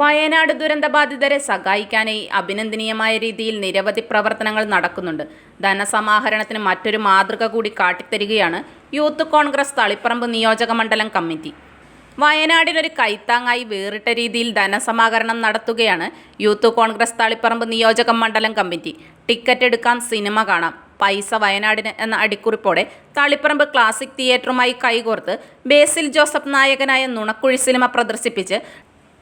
വയനാട് ദുരന്തബാധിതരെ സഹായിക്കാനായി അഭിനന്ദനീയമായ രീതിയിൽ നിരവധി പ്രവർത്തനങ്ങൾ നടക്കുന്നുണ്ട്. ധനസമാഹരണത്തിന് മറ്റൊരു മാതൃക കൂടി കാട്ടിത്തരികയാണ് യൂത്ത് കോൺഗ്രസ് തളിപ്പറമ്പ് നിയോജക മണ്ഡലം കമ്മിറ്റി. വയനാടിനൊരു കൈത്താങ്ങായി വേറിട്ട രീതിയിൽ ധനസമാഹരണം നടത്തുകയാണ് യൂത്ത് കോൺഗ്രസ് തളിപ്പറമ്പ് നിയോജക മണ്ഡലം കമ്മിറ്റി. ടിക്കറ്റ് എടുക്കാം സിനിമ കാണാം. പൈസ വയനാടിന് എന്ന അടിക്കുറിപ്പോടെ തളിപ്പറമ്പ് ക്ലാസിക് തിയേറ്ററുമായി കൈകോർത്ത് ബേസിൽ ജോസഫ് നായകനായ നുണക്കുഴി സിനിമ പ്രദർശിപ്പിച്ച്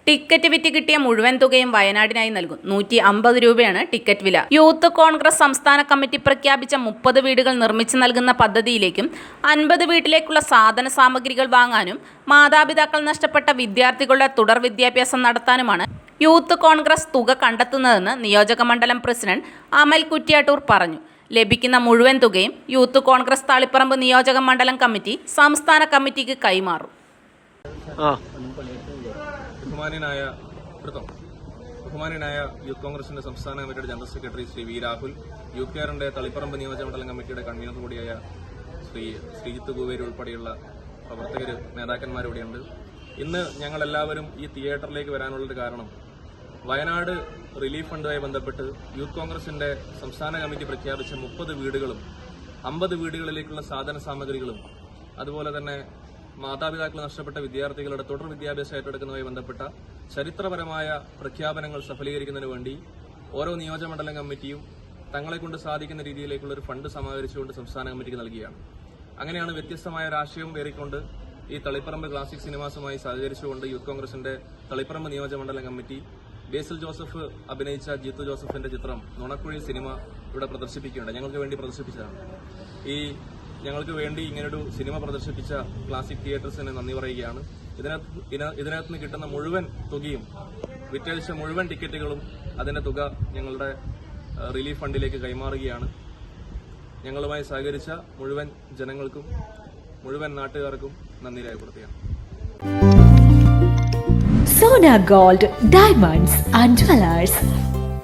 ടിക്കറ്റ് വിറ്റ് കിട്ടിയ മുഴുവൻ തുകയും വയനാടിനായി നൽകും. നൂറ്റി അമ്പത് രൂപയാണ് ടിക്കറ്റ് വില. യൂത്ത് കോൺഗ്രസ് സംസ്ഥാന കമ്മിറ്റി പ്രഖ്യാപിച്ച മുപ്പത് വീടുകൾ നിർമ്മിച്ചു നൽകുന്ന പദ്ധതിയിലേക്കും അൻപത് വീട്ടിലേക്കുള്ള സാധന സാമഗ്രികൾ വാങ്ങാനും മാതാപിതാക്കൾ നഷ്ടപ്പെട്ട വിദ്യാർത്ഥികളുടെ തുടർ വിദ്യാഭ്യാസം നടത്താനുമാണ് യൂത്ത് കോൺഗ്രസ് തുക കണ്ടെത്തുന്നതെന്ന് നിയോജക മണ്ഡലം പ്രസിഡന്റ് അമൽ കുറ്റ്യാട്ടൂർ പറഞ്ഞു. ലഭിക്കുന്ന മുഴുവൻ തുകയും യൂത്ത് കോൺഗ്രസ് താളിപ്പറമ്പ് നിയോജക മണ്ഡലം കമ്മിറ്റി സംസ്ഥാന കമ്മിറ്റിക്ക് കൈമാറും. ആ പ്രഥം ബഹുമാനനായ യൂത്ത് കോൺഗ്രസിന്റെ സംസ്ഥാന കമ്മിറ്റിയുടെ general secretary Shri V Rahul U K ആറിന്റെ തളിപ്പറമ്പ് നിയോജകമണ്ഡലം കമ്മിറ്റിയുടെ കൺവീനർ കൂടിയായ ശ്രീ ശ്രീജിത്ത് കുവേരി ഉൾപ്പെടെയുള്ള പ്രവർത്തകർ നേതാക്കന്മാരിവിടെയുണ്ട് ഇന്ന് ഞങ്ങളെല്ലാവരും ഈ തിയേറ്ററിലേക്ക് വരാനുള്ളൊരു കാരണം വയനാട് റിലീഫ് ഫണ്ടുമായി ബന്ധപ്പെട്ട് യൂത്ത് കോൺഗ്രസിന്റെ സംസ്ഥാന കമ്മിറ്റി പ്രഖ്യാപിച്ച മുപ്പത് വീടുകളും അമ്പത് വീടുകളിലേക്കുള്ള സാധന സാമഗ്രികളും അതുപോലെ തന്നെ മാതാപിതാക്കൾ നഷ്ടപ്പെട്ട വിദ്യാർത്ഥികളുടെ തുടർ വിദ്യാഭ്യാസം ഏറ്റെടുക്കുന്നതുമായി ബന്ധപ്പെട്ട ചരിത്രപരമായ പ്രഖ്യാപനങ്ങൾ സഫലീകരിക്കുന്നതിന് വേണ്ടി ഓരോ നിയോജകമണ്ഡലം കമ്മിറ്റിയും തങ്ങളെ കൊണ്ട് സാധിക്കുന്ന രീതിയിലേക്കുള്ള ഒരു ഫണ്ട് സമാഹരിച്ചുകൊണ്ട് സംസ്ഥാന കമ്മിറ്റിക്ക് നൽകിയാണ്. അങ്ങനെയാണ് വ്യത്യസ്തമായ രാഷ്ട്രീയം പേറിക്കൊണ്ട് ഈ തളിപ്പറമ്പ് ക്ലാസിക് സിനിമാസുമായി സഹകരിച്ചുകൊണ്ട് യൂത്ത് കോൺഗ്രസിന്റെ തളിപ്പറമ്പ് നിയോജകമണ്ഡലം കമ്മിറ്റി ബേസിൽ ജോസഫ് അഭിനയിച്ച ജീത്തു ജോസഫിന്റെ ചിത്രം നുണക്കുഴി സിനിമ ഇവിടെ പ്രദർശിപ്പിക്കുകയുണ്ട് ഞങ്ങൾക്ക് വേണ്ടി പ്രദർശിപ്പിച്ചതാണ്. ഈ ഞങ്ങൾക്ക് വേണ്ടി ഇങ്ങനൊരു സിനിമ പ്രദർശിപ്പിച്ച ക്ലാസിക് തിയേറ്റേഴ്സിന് നന്ദി പറയുകയാണ്. ഇതിനകത്ത് ഇതിന- ഇതിനകത്ത് നിന്ന് കിട്ടുന്ന മുഴുവൻ തുകയും വിറ്റഴിച്ച മുഴുവൻ ടിക്കറ്റുകളും അതിന്റെ തുക ഞങ്ങളുടെ റിലീഫ് ഫണ്ടിലേക്ക് കൈമാറുകയാണ്. ഞങ്ങളുമായി സഹകരിച്ച മുഴുവൻ ജനങ്ങൾക്കും മുഴുവൻ നാട്ടുകാർക്കും നന്ദി രേഖപ്പെടുത്തുകയാണ്. Sona gold diamonds and jewellers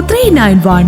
three nine one